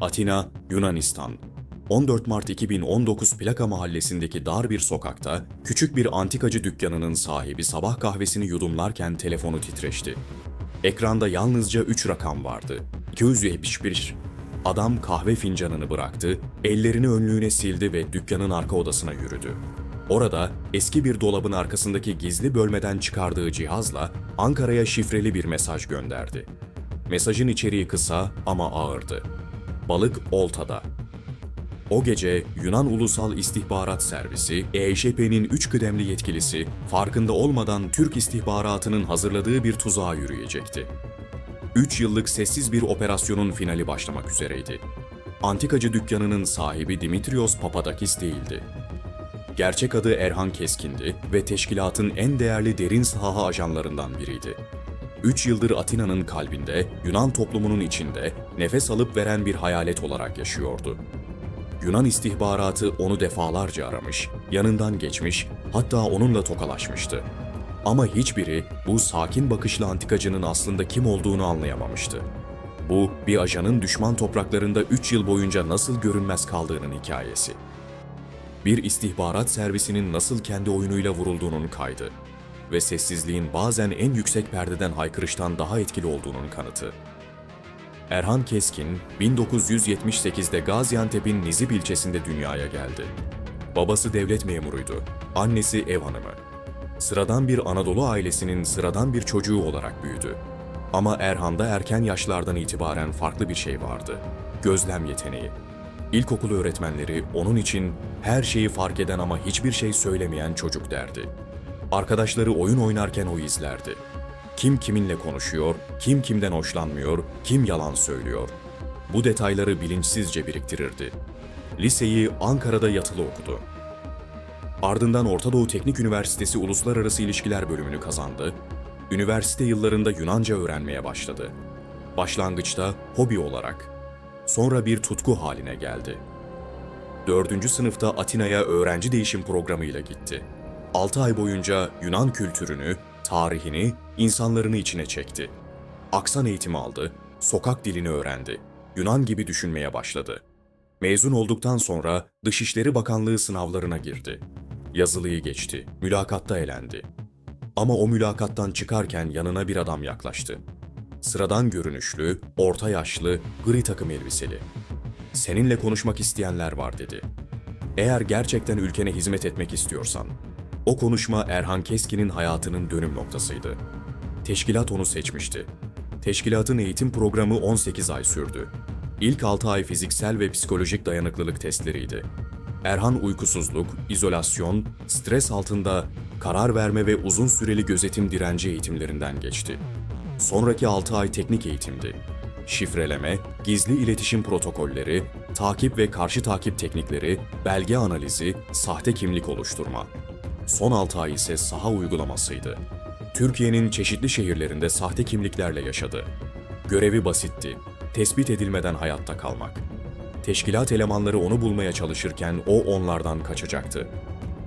Atina, Yunanistan. 14 Mart 2019 Plaka mahallesindeki dar bir sokakta küçük bir antikacı dükkanının sahibi sabah kahvesini yudumlarken telefonu titreşti. Ekranda yalnızca 3 rakam vardı. 271. Adam kahve fincanını bıraktı, ellerini önlüğüne sildi ve dükkanın arka odasına yürüdü. Orada eski bir dolabın arkasındaki gizli bölmeden çıkardığı cihazla Ankara'ya şifreli bir mesaj gönderdi. Mesajın içeriği kısa ama ağırdı. Balık oltada. O gece Yunan Ulusal İstihbarat Servisi, EŞP'nin üç kıdemli yetkilisi farkında olmadan Türk istihbaratının hazırladığı bir tuzağa yürüyecekti. 3 yıllık sessiz bir operasyonun finali başlamak üzereydi. Antikacı dükkanının sahibi Dimitrios Papadakis değildi. Gerçek adı Erhan Keskin'di ve teşkilatın en değerli derin saha ajanlarından biriydi. 3 yıldır Atina'nın kalbinde, Yunan toplumunun içinde nefes alıp veren bir hayalet olarak yaşıyordu. Yunan istihbaratı onu defalarca aramış, yanından geçmiş, hatta onunla tokalaşmıştı. Ama hiçbiri bu sakin bakışlı antikacının aslında kim olduğunu anlayamamıştı. Bu, bir ajanın düşman topraklarında 3 yıl boyunca nasıl görünmez kaldığının hikayesi. Bir istihbarat servisinin nasıl kendi oyunuyla vurulduğunun kaydı ve sessizliğin bazen en yüksek perdeden haykırıştan daha etkili olduğunun kanıtı. Erhan Keskin, 1978'de Gaziantep'in Nizip ilçesinde dünyaya geldi. Babası devlet memuruydu, annesi ev hanımı. Sıradan bir Anadolu ailesinin sıradan bir çocuğu olarak büyüdü. Ama Erhan'da erken yaşlardan itibaren farklı bir şey vardı. Gözlem yeteneği. İlkokul öğretmenleri onun için her şeyi fark eden ama hiçbir şey söylemeyen çocuk derdi. Arkadaşları oyun oynarken o izlerdi. Kim kiminle konuşuyor, kim kimden hoşlanmıyor, kim yalan söylüyor. Bu detayları bilinçsizce biriktirirdi. Liseyi Ankara'da yatılı okudu. Ardından Orta Doğu Teknik Üniversitesi Uluslararası İlişkiler bölümünü kazandı. Üniversite yıllarında Yunanca öğrenmeye başladı. Başlangıçta hobi olarak, sonra bir tutku haline geldi. Dördüncü sınıfta Atina'ya öğrenci değişim programıyla gitti. 6 ay boyunca Yunan kültürünü, tarihini, insanlarını içine çekti. Aksan eğitimi aldı, sokak dilini öğrendi. Yunan gibi düşünmeye başladı. Mezun olduktan sonra Dışişleri Bakanlığı sınavlarına girdi. Yazılıyı geçti, mülakatta elendi. Ama o mülakattan çıkarken yanına bir adam yaklaştı. Sıradan görünüşlü, orta yaşlı, gri takım elbiseli. Seninle konuşmak isteyenler var dedi. Eğer gerçekten ülkene hizmet etmek istiyorsan, o konuşma Erhan Keskin'in hayatının dönüm noktasıydı. Teşkilat onu seçmişti. Teşkilatın eğitim programı 18 ay sürdü. İlk 6 ay fiziksel ve psikolojik dayanıklılık testleriydi. Erhan uykusuzluk, izolasyon, stres altında karar verme ve uzun süreli gözetim direnci eğitimlerinden geçti. Sonraki 6 ay teknik eğitimdi. Şifreleme, gizli iletişim protokolleri, takip ve karşı takip teknikleri, belge analizi, sahte kimlik oluşturma. Son 6 ay ise saha uygulamasıydı. Türkiye'nin çeşitli şehirlerinde sahte kimliklerle yaşadı. Görevi basitti. Tespit edilmeden hayatta kalmak. Teşkilat elemanları onu bulmaya çalışırken o onlardan kaçacaktı.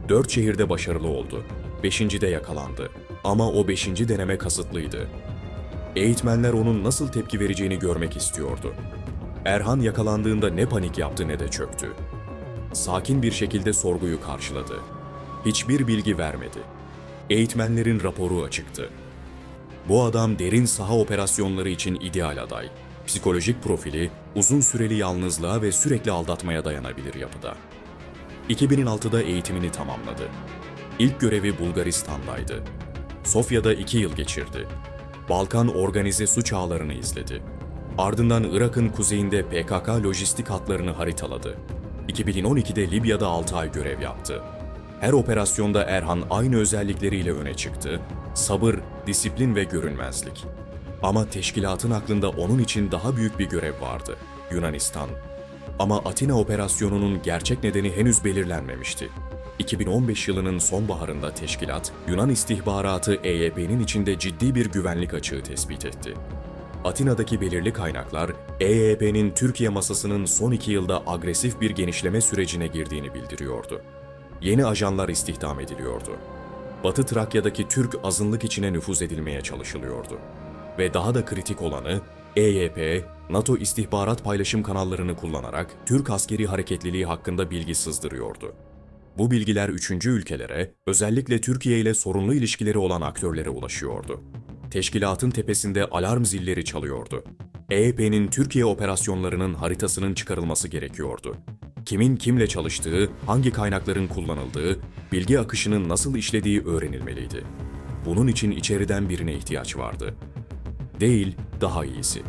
Dört şehirde başarılı oldu. Beşincide yakalandı. Ama o beşinci deneme kasıtlıydı. Eğitmenler onun nasıl tepki vereceğini görmek istiyordu. Erhan yakalandığında ne panik yaptı ne de çöktü. Sakin bir şekilde sorguyu karşıladı. Hiçbir bilgi vermedi. Eğitmenlerin raporu açıktı. Bu adam derin saha operasyonları için ideal aday. Psikolojik profili uzun süreli yalnızlığa ve sürekli aldatmaya dayanabilir yapıda. 2006'da eğitimini tamamladı. İlk görevi Bulgaristan'daydı. Sofya'da iki yıl geçirdi. Balkan organize suç ağlarını izledi. Ardından Irak'ın kuzeyinde PKK lojistik hatlarını haritaladı. 2012'de Libya'da 6 ay görev yaptı. Her operasyonda Erhan aynı özellikleriyle öne çıktı. Sabır, disiplin ve görünmezlik. Ama teşkilatın aklında onun için daha büyük bir görev vardı. Yunanistan. Ama Atina operasyonunun gerçek nedeni henüz belirlenmemişti. 2015 yılının sonbaharında teşkilat, Yunan istihbaratı EYP'nin içinde ciddi bir güvenlik açığı tespit etti. Atina'daki belirli kaynaklar, EYP'nin Türkiye masasının son iki yılda agresif bir genişleme sürecine girdiğini bildiriyordu. Yeni ajanlar istihdam ediliyordu. Batı Trakya'daki Türk azınlık içine nüfuz edilmeye çalışılıyordu. Ve daha da kritik olanı, EYP, NATO istihbarat paylaşım kanallarını kullanarak Türk askeri hareketliliği hakkında bilgi sızdırıyordu. Bu bilgiler üçüncü ülkelere, özellikle Türkiye ile sorunlu ilişkileri olan aktörlere ulaşıyordu. Teşkilatın tepesinde alarm zilleri çalıyordu. EYP'nin Türkiye operasyonlarının haritasının çıkarılması gerekiyordu. Kimin kimle çalıştığı, hangi kaynakların kullanıldığı, bilgi akışının nasıl işlediği öğrenilmeliydi. Bunun için içeriden birine ihtiyaç vardı. Değil, daha iyisi.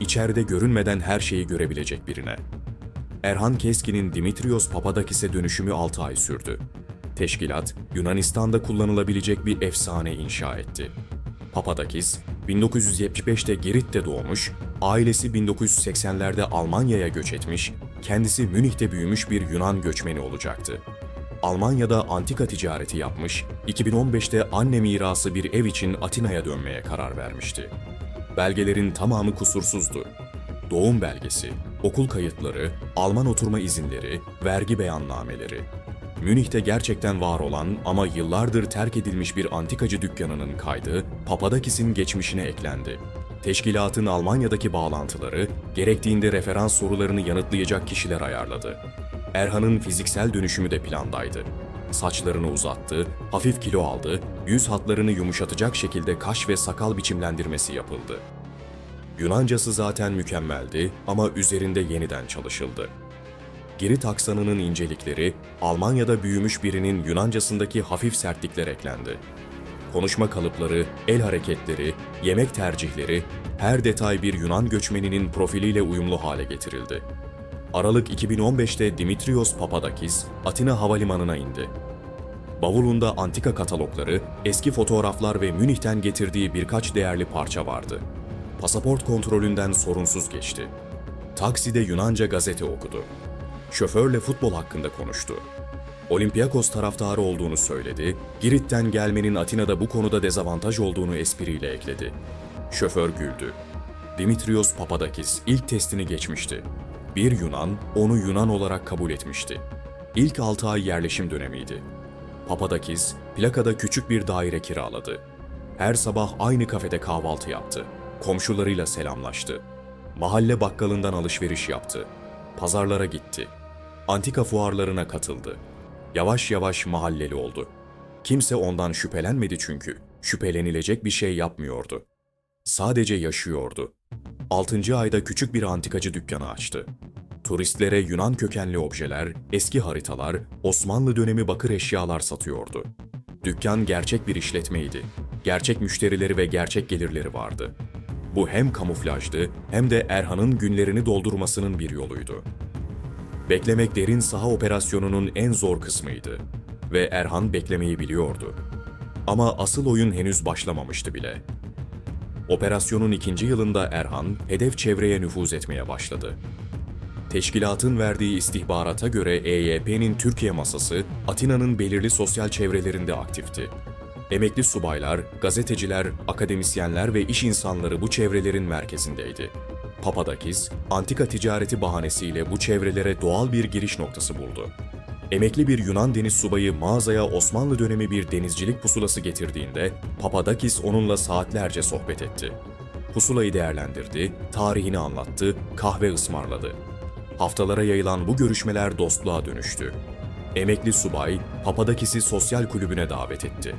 İçeride görünmeden her şeyi görebilecek birine. Erhan Keskin'in Dimitrios Papadakis'e dönüşümü 6 ay sürdü. Teşkilat, Yunanistan'da kullanılabilecek bir efsane inşa etti. Papadakis, 1975'te Girit'te doğmuş, ailesi 1980'lerde Almanya'ya göç etmiş, kendisi Münih'te büyümüş bir Yunan göçmeni olacaktı. Almanya'da antika ticareti yapmış, 2015'te anne mirası bir ev için Atina'ya dönmeye karar vermişti. Belgelerin tamamı kusursuzdu. Doğum belgesi, okul kayıtları, Alman oturma izinleri, vergi beyannameleri. Münih'te gerçekten var olan ama yıllardır terk edilmiş bir antikacı dükkanının kaydı Papadakis'in geçmişine eklendi. Teşkilatın Almanya'daki bağlantıları, gerektiğinde referans sorularını yanıtlayacak kişiler ayarladı. Erhan'ın fiziksel dönüşümü de plandaydı. Saçlarını uzattı, hafif kilo aldı, yüz hatlarını yumuşatacak şekilde kaş ve sakal biçimlendirmesi yapıldı. Yunancası zaten mükemmeldi ama üzerinde yeniden çalışıldı. Girit aksanının incelikleri, Almanya'da büyümüş birinin Yunancasındaki hafif sertlikler eklendi. Konuşma kalıpları, el hareketleri, yemek tercihleri, her detay bir Yunan göçmeninin profiliyle uyumlu hale getirildi. Aralık 2015'te Dimitrios Papadakis, Atina Havalimanı'na indi. Bavulunda antika katalogları, eski fotoğraflar ve Münih'ten getirdiği birkaç değerli parça vardı. Pasaport kontrolünden sorunsuz geçti. Takside Yunanca gazete okudu. Şoförle futbol hakkında konuştu. Olympiakos taraftarı olduğunu söyledi, Girit'ten gelmenin Atina'da bu konuda dezavantaj olduğunu espriyle ekledi. Şoför güldü. Dimitrios Papadakis ilk testini geçmişti. Bir Yunan, onu Yunan olarak kabul etmişti. İlk 6 ay yerleşim dönemiydi. Papadakis, plakada küçük bir daire kiraladı. Her sabah aynı kafede kahvaltı yaptı. Komşularıyla selamlaştı. Mahalle bakkalından alışveriş yaptı. Pazarlara gitti. Antika fuarlarına katıldı. Yavaş yavaş mahalleli oldu. Kimse ondan şüphelenmedi çünkü. Şüphelenilecek bir şey yapmıyordu. Sadece yaşıyordu. 6. ayda küçük bir antikacı dükkanı açtı. Turistlere Yunan kökenli objeler, eski haritalar, Osmanlı dönemi bakır eşyalar satıyordu. Dükkan gerçek bir işletmeydi. Gerçek müşterileri ve gerçek gelirleri vardı. Bu hem kamuflajdı hem de Erhan'ın günlerini doldurmasının bir yoluydu. Beklemek derin saha operasyonunun en zor kısmıydı ve Erhan beklemeyi biliyordu. Ama asıl oyun henüz başlamamıştı bile. Operasyonun ikinci yılında Erhan, hedef çevreye nüfuz etmeye başladı. Teşkilatın verdiği istihbarata göre EYP'nin Türkiye masası, Atina'nın belirli sosyal çevrelerinde aktifti. Emekli subaylar, gazeteciler, akademisyenler ve iş insanları bu çevrelerin merkezindeydi. Papadakis, antika ticareti bahanesiyle bu çevrelere doğal bir giriş noktası buldu. Emekli bir Yunan deniz subayı mağazaya Osmanlı dönemi bir denizcilik pusulası getirdiğinde Papadakis onunla saatlerce sohbet etti. Pusulayı değerlendirdi, tarihini anlattı, kahve ısmarladı. Haftalara yayılan bu görüşmeler dostluğa dönüştü. Emekli subay Papadakis'i sosyal kulübüne davet etti.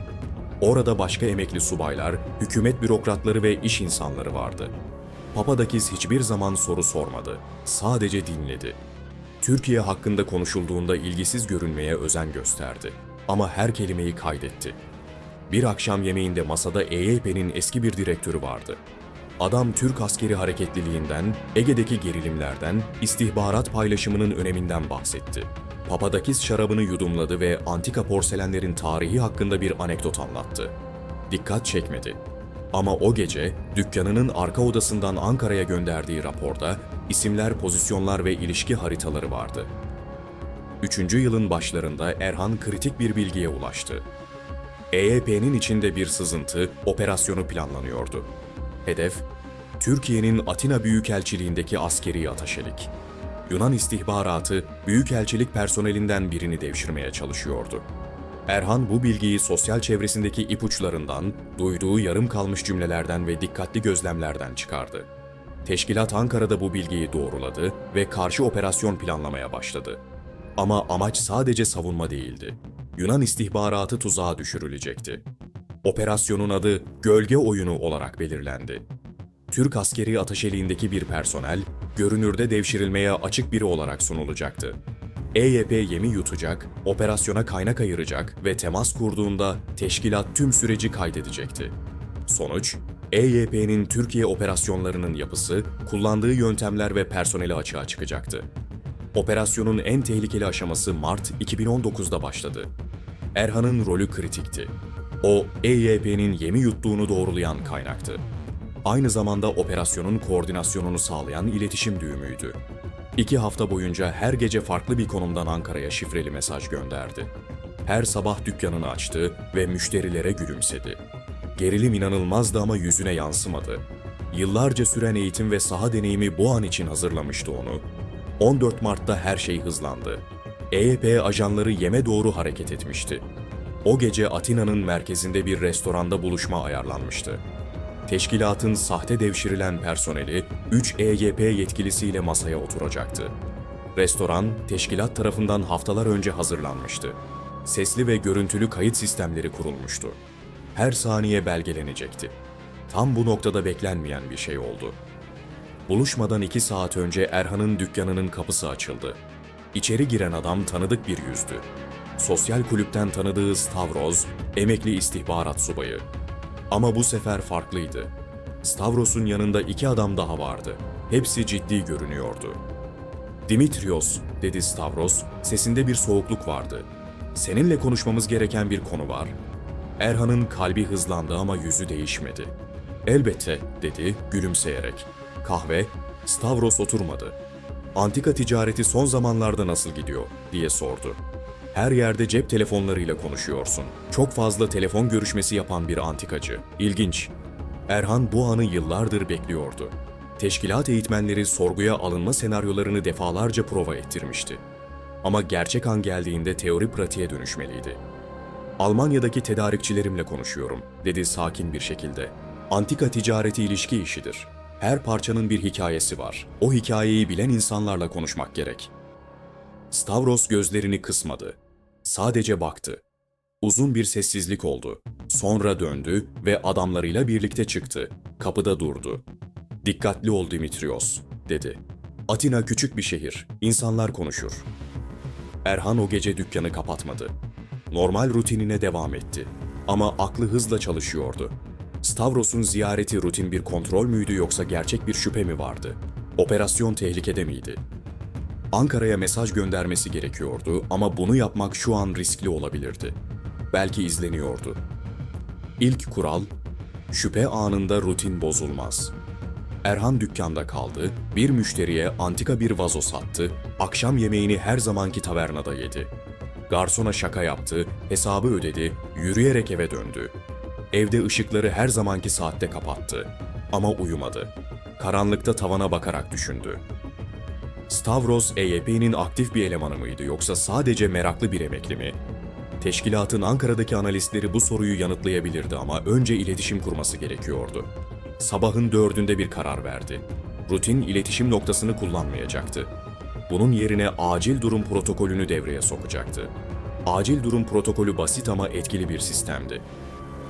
Orada başka emekli subaylar, hükümet bürokratları ve iş insanları vardı. Papadakis hiçbir zaman soru sormadı, sadece dinledi. Türkiye hakkında konuşulduğunda ilgisiz görünmeye özen gösterdi. Ama her kelimeyi kaydetti. Bir akşam yemeğinde masada EYP'nin eski bir direktörü vardı. Adam Türk askeri hareketliliğinden, Ege'deki gerilimlerden, istihbarat paylaşımının öneminden bahsetti. Papadakis şarabını yudumladı ve antika porselenlerin tarihi hakkında bir anekdot anlattı. Dikkat çekmedi. Ama o gece dükkanının arka odasından Ankara'ya gönderdiği raporda isimler, pozisyonlar ve ilişki haritaları vardı. Üçüncü yılın başlarında Erhan kritik bir bilgiye ulaştı. EYP'nin içinde bir sızıntı, operasyonu planlanıyordu. Hedef, Türkiye'nin Atina Büyükelçiliğindeki askeri ataşelik. Yunan istihbaratı, Büyükelçilik personelinden birini devşirmeye çalışıyordu. Erhan bu bilgiyi sosyal çevresindeki ipuçlarından, duyduğu yarım kalmış cümlelerden ve dikkatli gözlemlerden çıkardı. Teşkilat Ankara'da bu bilgiyi doğruladı ve karşı operasyon planlamaya başladı. Ama amaç sadece savunma değildi. Yunan istihbaratı tuzağa düşürülecekti. Operasyonun adı Gölge Oyunu olarak belirlendi. Türk askeri ateşeliğindeki bir personel, görünürde devşirilmeye açık biri olarak sunulacaktı. EYP yemi yutacak, operasyona kaynak ayıracak ve temas kurduğunda teşkilat tüm süreci kaydedecekti. Sonuç, EYP'nin Türkiye operasyonlarının yapısı, kullandığı yöntemler ve personeli açığa çıkacaktı. Operasyonun en tehlikeli aşaması Mart 2019'da başladı. Erhan'ın rolü kritikti. O, EYP'nin yemi yuttuğunu doğrulayan kaynaktı. Aynı zamanda operasyonun koordinasyonunu sağlayan iletişim düğümüydü. İki hafta boyunca her gece farklı bir konumdan Ankara'ya şifreli mesaj gönderdi. Her sabah dükkanını açtı ve müşterilere gülümsedi. Gerilim inanılmazdı ama yüzüne yansımadı. Yıllarca süren eğitim ve saha deneyimi bu an için hazırlamıştı onu. 14 Mart'ta her şey hızlandı. EYP ajanları yeme doğru hareket etmişti. O gece Atina'nın merkezinde bir restoranda buluşma ayarlanmıştı. Teşkilatın sahte devşirilen personeli 3 EYP yetkilisiyle masaya oturacaktı. Restoran, teşkilat tarafından haftalar önce hazırlanmıştı. Sesli ve görüntülü kayıt sistemleri kurulmuştu. Her saniye belgelenecekti. Tam bu noktada beklenmeyen bir şey oldu. Buluşmadan iki saat önce Erhan'ın dükkanının kapısı açıldı. İçeri giren adam tanıdık bir yüzdü. Sosyal kulüpten tanıdığı Stavros, emekli istihbarat subayı. Ama bu sefer farklıydı. Stavros'un yanında iki adam daha vardı. Hepsi ciddi görünüyordu. Dimitrios, dedi Stavros, sesinde bir soğukluk vardı. Seninle konuşmamız gereken bir konu var. Erhan'ın kalbi hızlandı ama yüzü değişmedi. Elbette, dedi gülümseyerek. Kahve, Stavros oturmadı. Antika ticareti son zamanlarda nasıl gidiyor, diye sordu. Her yerde cep telefonlarıyla konuşuyorsun. Çok fazla telefon görüşmesi yapan bir antikacı. İlginç. Erhan bu anı yıllardır bekliyordu. Teşkilat eğitmenleri sorguya alınma senaryolarını defalarca prova ettirmişti. Ama gerçek an geldiğinde teori pratiğe dönüşmeliydi. Almanya'daki tedarikçilerimle konuşuyorum, dedi sakin bir şekilde. Antika ticareti ilişki işidir. Her parçanın bir hikayesi var. O hikayeyi bilen insanlarla konuşmak gerek. Stavros gözlerini kısmadı. Sadece baktı. Uzun bir sessizlik oldu. Sonra döndü ve adamlarıyla birlikte çıktı. Kapıda durdu. Dikkatli ol Dimitrios, dedi. Atina küçük bir şehir. İnsanlar konuşur. Erhan o gece dükkanı kapatmadı. Normal rutinine devam etti. Ama aklı hızla çalışıyordu. Stavros'un ziyareti rutin bir kontrol müydü yoksa gerçek bir şüphe mi vardı? Operasyon tehlikede miydi? Ankara'ya mesaj göndermesi gerekiyordu ama bunu yapmak şu an riskli olabilirdi. Belki izleniyordu. İlk kural, şüphe anında rutin bozulmaz. Erhan dükkanda kaldı, bir müşteriye antika bir vazo sattı, akşam yemeğini her zamanki tavernada yedi. Garsona şaka yaptı, hesabı ödedi, yürüyerek eve döndü. Evde ışıkları her zamanki saatte kapattı. Ama uyumadı. Karanlıkta tavana bakarak düşündü. Stavros EYP'nin aktif bir elemanı mıydı yoksa sadece meraklı bir emekli mi? Teşkilatın Ankara'daki analistleri bu soruyu yanıtlayabilirdi ama önce iletişim kurması gerekiyordu. Sabahın dördünde bir karar verdi. Rutin iletişim noktasını kullanmayacaktı. Bunun yerine acil durum protokolünü devreye sokacaktı. Acil durum protokolü basit ama etkili bir sistemdi.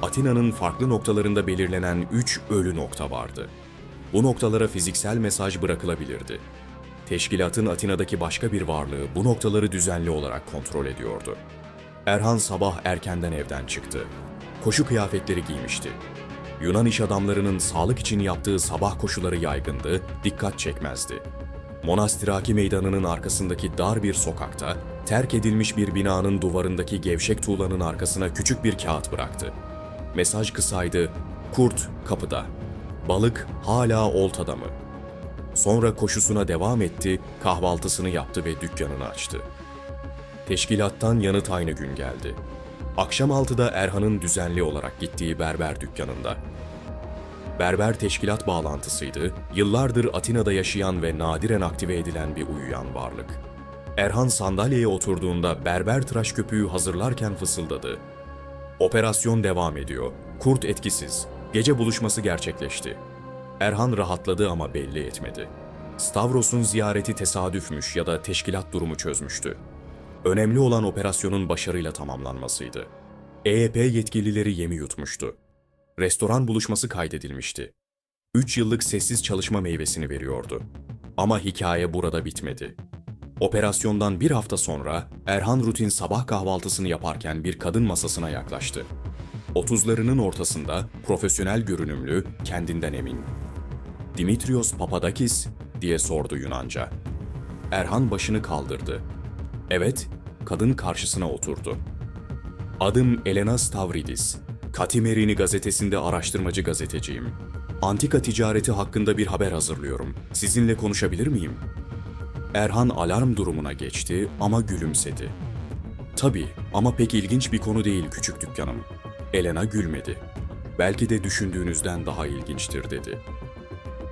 Atina'nın farklı noktalarında belirlenen üç ölü nokta vardı. Bu noktalara fiziksel mesaj bırakılabilirdi. Teşkilatın Atina'daki başka bir varlığı bu noktaları düzenli olarak kontrol ediyordu. Erhan sabah erkenden evden çıktı. Koşu kıyafetleri giymişti. Yunan iş adamlarının sağlık için yaptığı sabah koşuları yaygındı, dikkat çekmezdi. Monastiraki meydanının arkasındaki dar bir sokakta, terk edilmiş bir binanın duvarındaki gevşek tuğlanın arkasına küçük bir kağıt bıraktı. Mesaj kısaydı, kurt kapıda, balık hala oltada mı? Sonra koşusuna devam etti, kahvaltısını yaptı ve dükkanını açtı. Teşkilattan yanıt aynı gün geldi. Akşam 6'da Erhan'ın düzenli olarak gittiği berber dükkanında. Berber teşkilat bağlantısıydı, yıllardır Atina'da yaşayan ve nadiren aktive edilen bir uyuyan varlık. Erhan sandalyeye oturduğunda berber tıraş köpüğü hazırlarken fısıldadı. Operasyon devam ediyor. Kurt etkisiz. Gece buluşması gerçekleşti. Erhan rahatladı ama belli etmedi. Stavros'un ziyareti tesadüfmüş ya da teşkilat durumu çözmüştü. Önemli olan operasyonun başarıyla tamamlanmasıydı. EYP yetkilileri yemi yutmuştu. Restoran buluşması kaydedilmişti. Üç yıllık sessiz çalışma meyvesini veriyordu. Ama hikaye burada bitmedi. Operasyondan bir hafta sonra Erhan rutin sabah kahvaltısını yaparken bir kadın masasına yaklaştı. Otuzlarının ortasında profesyonel görünümlü, kendinden emin. Dimitrios Papadakis diye sordu Yunanca. Erhan başını kaldırdı. Evet, kadın karşısına oturdu. Adım Elena Stavridis. Katimerini gazetesinde araştırmacı gazeteciyim. Antika ticareti hakkında bir haber hazırlıyorum. Sizinle konuşabilir miyim? Erhan alarm durumuna geçti ama gülümsedi. Tabii ama pek ilginç bir konu değil küçük dükkanım. Elena gülmedi. Belki de düşündüğünüzden daha ilginçtir dedi.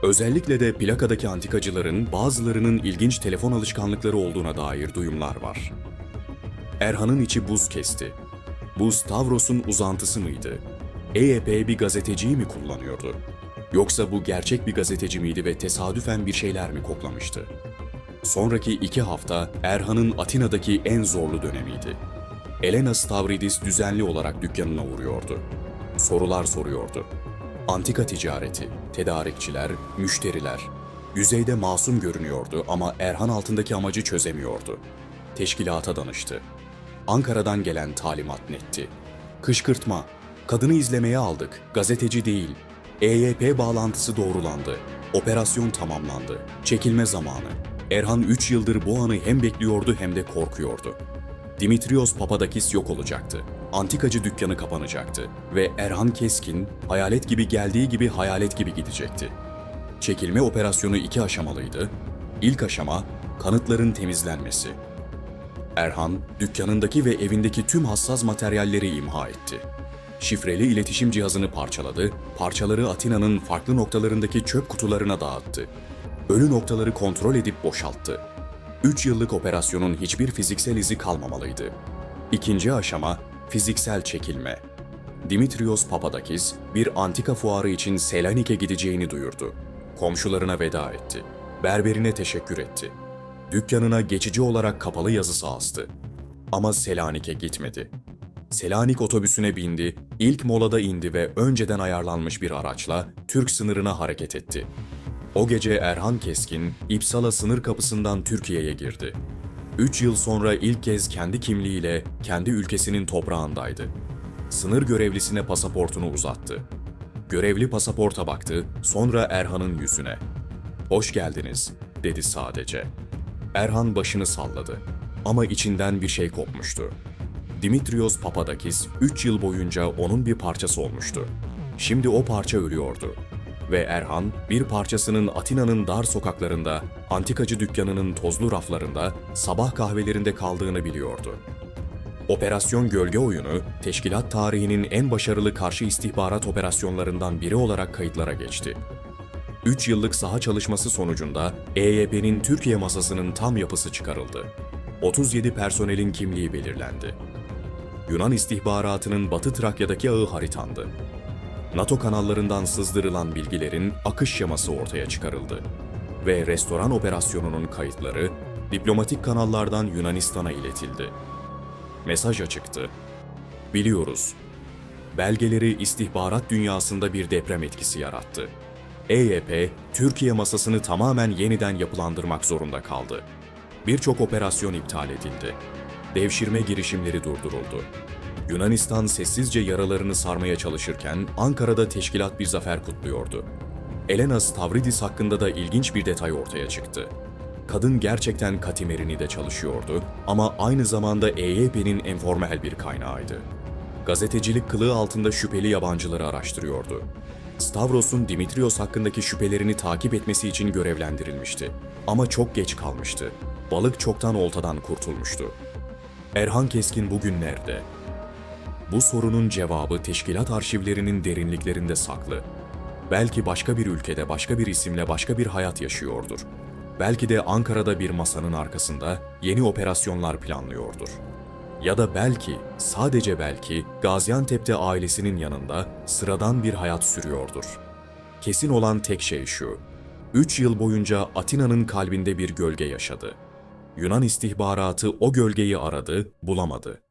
Özellikle de plakadaki antikacıların bazılarının ilginç telefon alışkanlıkları olduğuna dair duyumlar var. Erhan'ın içi buz kesti. Bu Stavros'un uzantısı mıydı? EYP bir gazeteciyi mi kullanıyordu? Yoksa bu gerçek bir gazeteci miydi ve tesadüfen bir şeyler mi koklamıştı? Sonraki iki hafta Erhan'ın Atina'daki en zorlu dönemiydi. Elena Stavridis düzenli olarak dükkanına uğruyordu. Sorular soruyordu. Antika ticareti, tedarikçiler, müşteriler. Yüzeyde masum görünüyordu ama Erhan altındaki amacı çözemiyordu. Teşkilata danıştı. Ankara'dan gelen talimat netti. Kışkırtma. Kadını izlemeye aldık. Gazeteci değil. EYP bağlantısı doğrulandı. Operasyon tamamlandı. Çekilme zamanı. Erhan 3 yıldır bu anı hem bekliyordu hem de korkuyordu. Dimitrios Papadakis yok olacaktı. Antikacı dükkanı kapanacaktı ve Erhan Keskin hayalet gibi geldiği gibi hayalet gibi gidecekti. Çekilme operasyonu iki aşamalıydı. İlk aşama kanıtların temizlenmesi. Erhan, dükkanındaki ve evindeki tüm hassas materyalleri imha etti. Şifreli iletişim cihazını parçaladı, parçaları Atina'nın farklı noktalarındaki çöp kutularına dağıttı. Ölü noktaları kontrol edip boşalttı. 3 yıllık operasyonun hiçbir fiziksel izi kalmamalıydı. İkinci aşama fiziksel çekilme. Dimitrios Papadakis bir antika fuarı için Selanik'e gideceğini duyurdu. Komşularına veda etti. Berberine teşekkür etti. Dükkanına geçici olarak kapalı yazısı astı. Ama Selanik'e gitmedi. Selanik otobüsüne bindi, ilk molada indi ve önceden ayarlanmış bir araçla Türk sınırına hareket etti. O gece Erhan Keskin, İpsala sınır kapısından Türkiye'ye girdi. Üç yıl sonra ilk kez kendi kimliğiyle kendi ülkesinin toprağındaydı. Sınır görevlisine pasaportunu uzattı. Görevli pasaporta baktı, sonra Erhan'ın yüzüne. "Hoş geldiniz." dedi sadece. Erhan başını salladı ama içinden bir şey kopmuştu. Dimitrios Papadakis 3 yıl boyunca onun bir parçası olmuştu. Şimdi o parça ölüyordu. Ve Erhan bir parçasının Atina'nın dar sokaklarında, antikacı dükkanının tozlu raflarında, sabah kahvelerinde kaldığını biliyordu. Operasyon Gölge Oyunu, teşkilat tarihinin en başarılı karşı istihbarat operasyonlarından biri olarak kayıtlara geçti. 3 yıllık saha çalışması sonucunda EYP'nin Türkiye masasının tam yapısı çıkarıldı. 37 personelin kimliği belirlendi. Yunan istihbaratının Batı Trakya'daki ağı haritandı. NATO kanallarından sızdırılan bilgilerin akış şeması ortaya çıkarıldı. Ve restoran operasyonunun kayıtları diplomatik kanallardan Yunanistan'a iletildi. Mesaj açıktı. Biliyoruz. Belgeleri istihbarat dünyasında bir deprem etkisi yarattı. EYP, Türkiye masasını tamamen yeniden yapılandırmak zorunda kaldı. Birçok operasyon iptal edildi. Devşirme girişimleri durduruldu. Yunanistan sessizce yaralarını sarmaya çalışırken Ankara'da teşkilat bir zafer kutluyordu. Elena Stavridis hakkında da ilginç bir detay ortaya çıktı. Kadın gerçekten Katimerini'de çalışıyordu ama aynı zamanda EYP'nin enformel bir kaynağıydı. Gazetecilik kılığı altında şüpheli yabancıları araştırıyordu. Stavros'un Dimitrios hakkındaki şüphelerini takip etmesi için görevlendirilmişti. Ama çok geç kalmıştı. Balık çoktan oltadan kurtulmuştu. Erhan Keskin bugün nerede? Bu sorunun cevabı teşkilat arşivlerinin derinliklerinde saklı. Belki başka bir ülkede başka bir isimle başka bir hayat yaşıyordur. Belki de Ankara'da bir masanın arkasında yeni operasyonlar planlıyordur. Ya da belki, sadece belki Gaziantep'te ailesinin yanında sıradan bir hayat sürüyordur. Kesin olan tek şey şu. 3 yıl boyunca Atina'nın kalbinde bir gölge yaşadı. Yunan istihbaratı o gölgeyi aradı, bulamadı.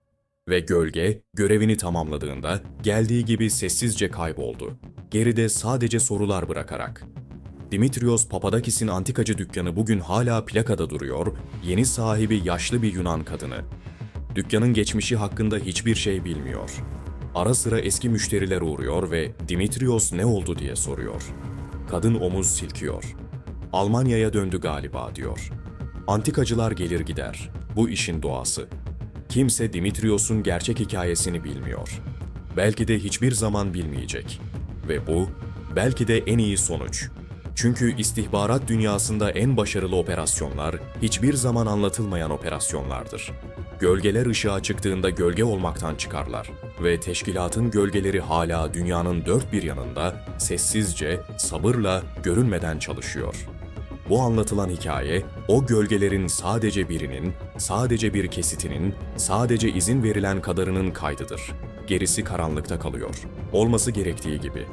Ve gölge görevini tamamladığında geldiği gibi sessizce kayboldu. Geride sadece sorular bırakarak. Dimitrios Papadakis'in antikacı dükkanı bugün hala plakada duruyor, yeni sahibi yaşlı bir Yunan kadını. Dükkanın geçmişi hakkında hiçbir şey bilmiyor. Ara sıra eski müşteriler uğruyor ve Dimitrios ne oldu diye soruyor. Kadın omuz silkiyor. Almanya'ya döndü galiba diyor. Antikacılar gelir gider. Bu işin doğası. Kimse Dimitrios'un gerçek hikayesini bilmiyor. Belki de hiçbir zaman bilmeyecek. Ve bu belki de en iyi sonuç. Çünkü istihbarat dünyasında en başarılı operasyonlar hiçbir zaman anlatılmayan operasyonlardır. Gölgeler ışığa çıktığında gölge olmaktan çıkarlar ve teşkilatın gölgeleri hala dünyanın dört bir yanında sessizce, sabırla, görünmeden çalışıyor. Bu anlatılan hikaye, o gölgelerin sadece birinin, sadece bir kesitinin, sadece izin verilen kadarının kaydıdır. Gerisi karanlıkta kalıyor. Olması gerektiği gibi.